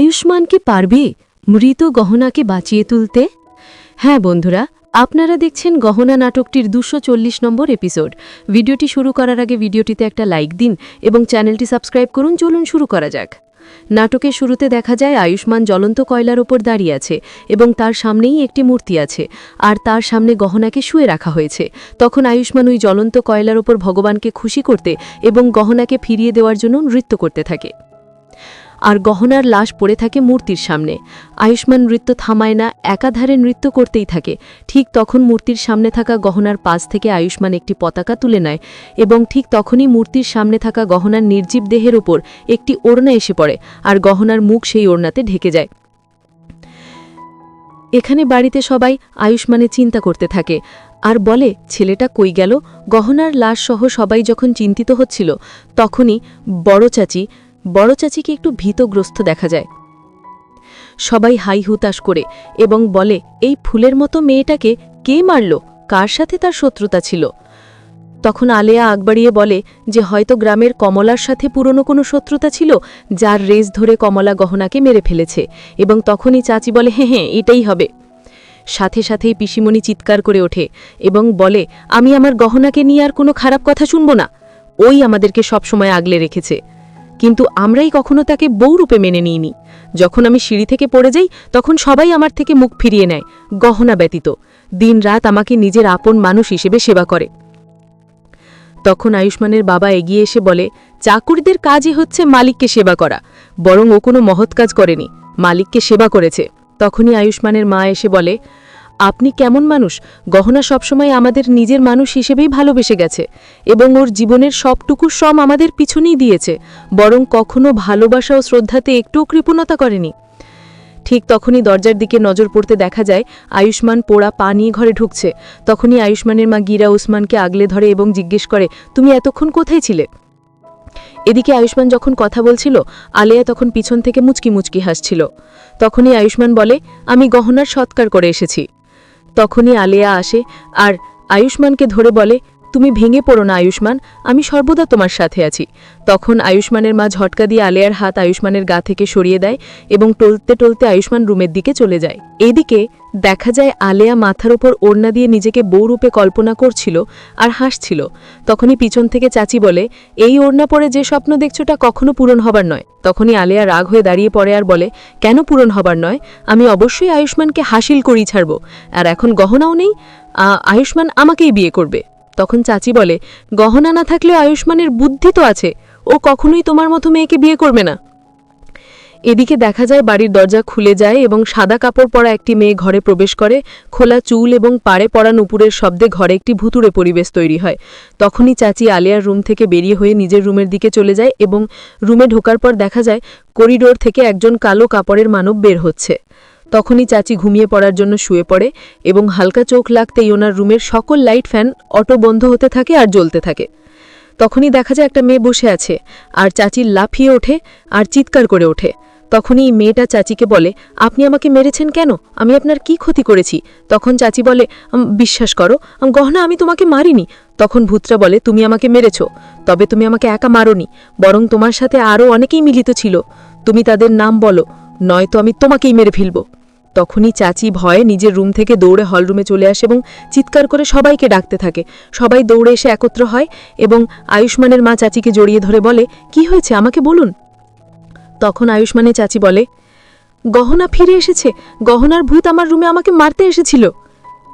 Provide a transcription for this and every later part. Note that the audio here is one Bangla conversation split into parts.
আয়ুষ্মান কি পারবে মৃত গহনাকে বাঁচিয়ে তুলতে? হ্যাঁ বন্ধুরা, আপনারা দেখছেন গহনা নাটকটির দুশো নম্বর এপিসোড। ভিডিওটি শুরু করার আগে ভিডিওটিতে একটা লাইক দিন এবং চ্যানেলটি সাবস্ক্রাইব করুন, চলুন শুরু করা যাক। নাটকের শুরুতে দেখা যায় আয়ুষ্মান জ্বলন্ত কয়লার ওপর দাঁড়িয়ে আছে এবং তার সামনেই একটি মূর্তি আছে আর তার সামনে গহনাকে শুয়ে রাখা হয়েছে। তখন আয়ুষ্মান ওই জ্বলন্ত কয়লার ওপর ভগবানকে খুশি করতে এবং গহনাকে ফিরিয়ে দেওয়ার জন্য নৃত্য করতে থাকে। আর গহনার লাশ পড়ে থাকে মূর্তির সামনে। আয়ুষ্মান নৃত্য থামায় না, একাধারে নৃত্য করতেই থাকে। ঠিক তখন মূর্তির সামনে থাকা গহনার পাশ থেকে আয়ুষ্মান একটি পতাকা তুলে নেয় এবং ঠিক তখনই মূর্তির সামনে থাকা গহনার নির্জীব দেহের ওপর একটি ওড়না এসে পড়ে আর গহনার মুখ সেই ওড়নাতে ঢেকে যায়। এখানে বাড়িতে সবাই আয়ুষ্মানে চিন্তা করতে থাকে। আর বলে, ছেলেটা কই গেল? গহনার লাশ সহ সবাই যখন চিন্তিত হচ্ছিল, তখনই বড় চাচি বড় চাচিকে একটু ভীতগ্রস্ত দেখা যায়। সবাই হাই হুতাশ করে এবং বলে, এই ফুলের মতো মেয়েটাকে কে মারল? কার সাথে তার শত্রুতা ছিল? তখন আলেয়া আগবাড়িয়ে বলে যে, হয়তো গ্রামের কমলার সাথে পুরনো কোনো শত্রুতা ছিল, যার রেস ধরে কমলা গহনাকে মেরে ফেলেছে এবং তখনই চাচি বলে হ্যাঁ হ্যাঁ এটাই হবে। সাথে সাথেই পিসিমণি চিৎকার করে ওঠে এবং বলে, আমি আমার গহনাকে নিয়ে আর কোনো খারাপ কথা শুনব না। ওই আমাদেরকে সবসময় আগলে রেখেছে। কিন্তু আমরাই কখনো তাকে বউরূপে মেনে নিইনি। যখন আমি সিঁড়ি থেকে পড়ে যাই, তখন সবাই আমার থেকে মুখ ফিরিয়ে নেয়, গহনা ব্যতীত। দিনরাত আমাকে নিজের আপন মানুষ হিসেবে সেবা করে। তখন আয়ুষ্মানের বাবা এগিয়ে এসে বলে, চাকুরিদের কাজই হচ্ছে মালিককে সেবা করা, বরং ও কোনো মহৎ কাজ করেনি, মালিককে সেবা করেছে। তখনই আয়ুষ্মানের মা এসে বলে আপনি কেমন মানুষ? গহনা সবসময় আমাদের নিজের মানুষ হিসেবেই ভালোবেসে গেছে এবং ওর জীবনের সবটুকু শ্রম আমাদের পিছনেই দিয়েছে, বরং কখনো ভালোবাসা ও শ্রদ্ধাতে একটুও কৃপণতা করেনি। ঠিক তখনই দরজার দিকে নজর পড়তে দেখা যায়, আয়ুষ্মান পোড়া পা নিয়ে ঘরে ঢুকছে। তখনই আয়ুষ্মানের মা গিরা উসমানকে আগলে ধরে এবং জিজ্ঞেস করে, তুমি এতক্ষণ কোথায় ছিলে? এদিকে আয়ুষ্মান যখন কথা বলছিল, আলেয়া তখন পিছন থেকে মুচকি মুচকি হাসছিল। তখনই আয়ুষ্মান বলে, আমি গহনার সৎকার করে এসেছি। তখনই আলেয়া আসে আর আয়ুষ্মানকে ধরে বলে তুমি ভেঙে পড়ো না, আয়ুষ্মান। আমি সর্বদা তোমার সাথে আছি। তখন আয়ুষ্মানের মা ঝটকা দিয়ে আলেয়ার হাত আয়ুষ্মানের গা থেকে সরিয়ে দেয় এবং টলতে টলতে আয়ুষ্মান রুমের দিকে চলে যায়। এদিকে দেখা যায় আলেয়া মাথার ওপর ওড়না দিয়ে নিজেকে বউরূপে কল্পনা করছিল আর হাসছিল। তখনই পিছন থেকে চাচি বলে, এই ওড়না পরে যে স্বপ্ন দেখছোটা কখনো পূরণ হবার নয়। তখনই আলেয়া রাগ হয়ে দাঁড়িয়ে পড়ে আর বলে, কেন পূরণ হবার নয়? আমি অবশ্যই আয়ুষ্মানকে হাসিল করেই ছাড়ব। আর এখন গহনাও নেই। আয়ুষ্মান আমাকেই বিয়ে করবে। তখন চাচি বলে, গহনা না থাকলেও আয়ুষ্মানের বুদ্ধি তো আছে, ও কখনোই তোমার মতো মেয়েকে বিয়ে করবে না। এদিকে দেখা যায় বাড়ির দরজা খুলে যায় এবং সাদা কাপড় পরা একটি মেয়ে ঘরে প্রবেশ করে, খোলা চুল এবং পাড়ে পড়া নুপুরের শব্দে ঘরে একটি ভুতুড়ে পরিবেশ তৈরি হয়। তখনই চাচি আলিয়ার রুম থেকে বেরিয়ে হয়ে নিজের রুমের দিকে চলে যায় এবং রুমে ঢোকার পর দেখা যায়, করিডোর থেকে একজন কালো কাপড়ের মানব বের হচ্ছে। তখনই চাচি ঘুমিয়ে পড়ার জন্য শুয়ে পড়ে এবং হালকা চোখ লাগতেই ওনার রুমের সকল লাইট ফ্যান অটো বন্ধ হতে থাকে আর জ্বলতে থাকে। তখনই দেখা যায় একটা মেয়ে বসে আছে আর চাচি লাফিয়ে ওঠে আর চিৎকার করে ওঠে। তখনই মেয়েটা চাচিকে বলে আপনি আমাকে মেরেছেন কেন? আমি আপনার কি ক্ষতি করেছি? তখন চাচি বলে "আম, বিশ্বাস করো গহনা আমি তোমাকে মারিনি। তখন ভূতরা বলে তুমি আমাকে মেরেছ তবে তুমি আমাকে একা মারোনি বরং তোমার সাথে আরও অনেকেই মিলিত ছিল। তুমি তাদের নাম বলো নয়তো আমি তোমাকেই মেরে ফেলব। তখনই চাচি ভয়ে নিজের রুম থেকে দৌড়ে হলরুমে চলে আসে এবং চিৎকার করে সবাইকে ডাকতে থাকে। সবাই দৌড়ে এসে একত্র হয় এবং আয়ুষ্মানের মা চাচিকে জড়িয়ে ধরে বলে, কি হয়েছে? আমাকে বলুন। তখন আয়ুষ্মানের চাচি বলে, গহনা ফিরে এসেছে। গহনার ভূত আমার রুমে আমাকে মারতে এসেছিল।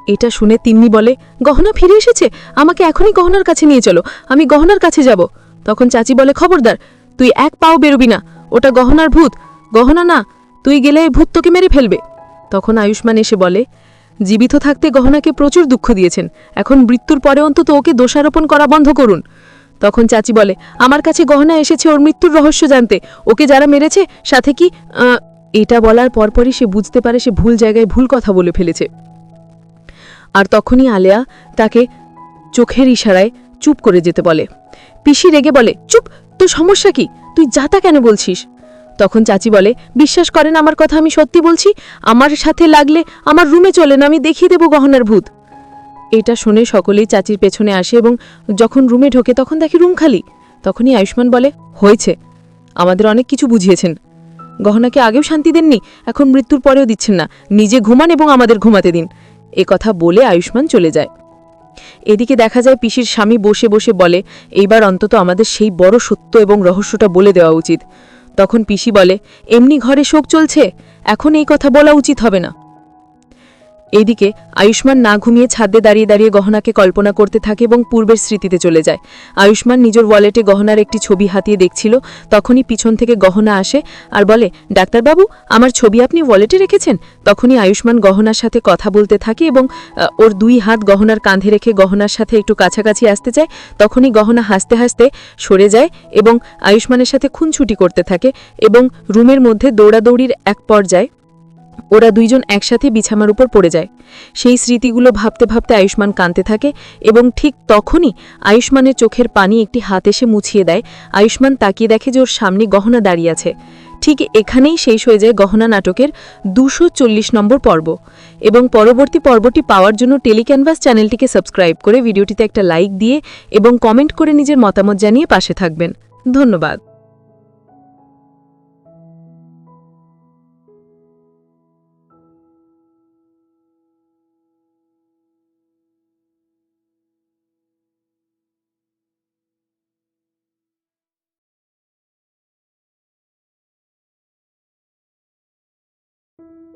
এটা শুনে তিন্নি বলে, গহনা ফিরে এসেছে? আমাকে এখনই গহনার কাছে নিয়ে চলো। আমি গহনার কাছে যাব। তখন চাচি বলে, খবরদার, তুই এক পাও বেরোবি না। ওটা গহনার ভূত। গহনা না, তুই গেলে ভূত তোকে মেরে ফেলবে। তখন আয়ুষ্মান এসে বলে, জীবিত থাকতে গহনাকে প্রচুর দুঃখ দিয়েছেন। এখন মৃত্যুর পরে অন্তত ওকে দোষারোপণ করা বন্ধ করুন। তখন চাচি বলে, আমার কাছে গহনা এসেছে ওর মৃত্যুর রহস্য জানতে। ওকে যারা মেরেছে, সাথে কি এটা বলার পরপরই সে বুঝতে পারে সে ভুল জায়গায় ভুল কথা বলে ফেলেছে। আর তখনই আলেয়া তাকে চোখের ইশারায় চুপ করে যেতে বলে। পিসি রেগে বলে, চুপ! তোর সমস্যা কি? তুই যাতা কেন বলছিস? তখন চাচি বলে, বিশ্বাস করেন, আমার কথা আমি সত্যি বলছি? আমার সাথে লাগলে আমার রুমে চলেন, আমি দেখিয়ে দেব গহনার ভূত। এটা শুনে সকলেই চাচির পেছনে আসে এবং যখন রুমে ঢোকে তখন দেখে রুম খালি। তখনই আয়ুষ্মান বলে, হয়েছে। আমাদের অনেক কিছু বুঝিয়েছেন। গহনাকে আগেও শান্তি দেননি, এখন মৃত্যুর পরেও দিচ্ছেন না। নিজে ঘুমান এবং আমাদের ঘুমাতে দিন। এ কথা বলে আয়ুষ্মান চলে যায়। এদিকে দেখা যায় পিসির স্বামী বসে বসে বলে, এইবার অন্তত আমাদের সেই বড় সত্য এবং রহস্যটা বলে দেওয়া উচিত। তখন পিসি বলে এমনি ঘরে শোক চলছে? এখন এই কথা বলা উচিত হবে না। এইদিকে আয়ুষ্মান না ঘুমিয়ে ছাদে দাঁড়িয়ে দাঁড়িয়ে গহনাকে কল্পনা করতে থাকে এবং পূর্বের স্মৃতিতে চলে যায়। আয়ুষ্মান নিজের ওয়ালেটে গহনার একটি ছবি হাতিয়ে দেখছিল। তখনই পিছন থেকে গহনা আসে আর বলে, ডাক্তারবাবু, আমার ছবি আপনি ওয়ালেটে রেখেছেন? তখনই আয়ুষ্মান গহনার সাথে কথা বলতে থাকে এবং ওর দুই হাত গহনার কাঁধে রেখে গহনার সাথে একটু কাছাকাছি আসতে চায়। তখনই গহনা হাসতে হাসতে সরে যায় এবং আয়ুষ্মানের সাথে খুনছুটি করতে থাকে এবং রুমের মধ্যে দৌড়াদৌড়ির এক পর্যায়ে ওরা দুইজন একসাথে বিছানার উপর পড়ে যায়। সেই স্মৃতিগুলো ভাবতে ভাবতে আয়ুষ্মান কাঁদতে থাকে এবং ঠিক তখনই আয়ুষ্মানের চোখের পানি একটি হাত এসে মুছিয়ে দেয়। আয়ুষ্মান তাকিয়ে দেখে যে ওর সামনে গহনা দাঁড়িয়ে আছে। ঠিক এখানেই শেষ হয়ে যায় গহনা নাটকের দুশো নম্বর পর্ব। এবং পরবর্তী পর্বটি পাওয়ার জন্য টেলিক্যানভাস চ্যানেলটিকে সাবস্ক্রাইব করে ভিডিওটিতে একটা লাইক দিয়ে এবং কমেন্ট করে নিজের মতামত জানিয়ে পাশে থাকবেন। ধন্যবাদ। you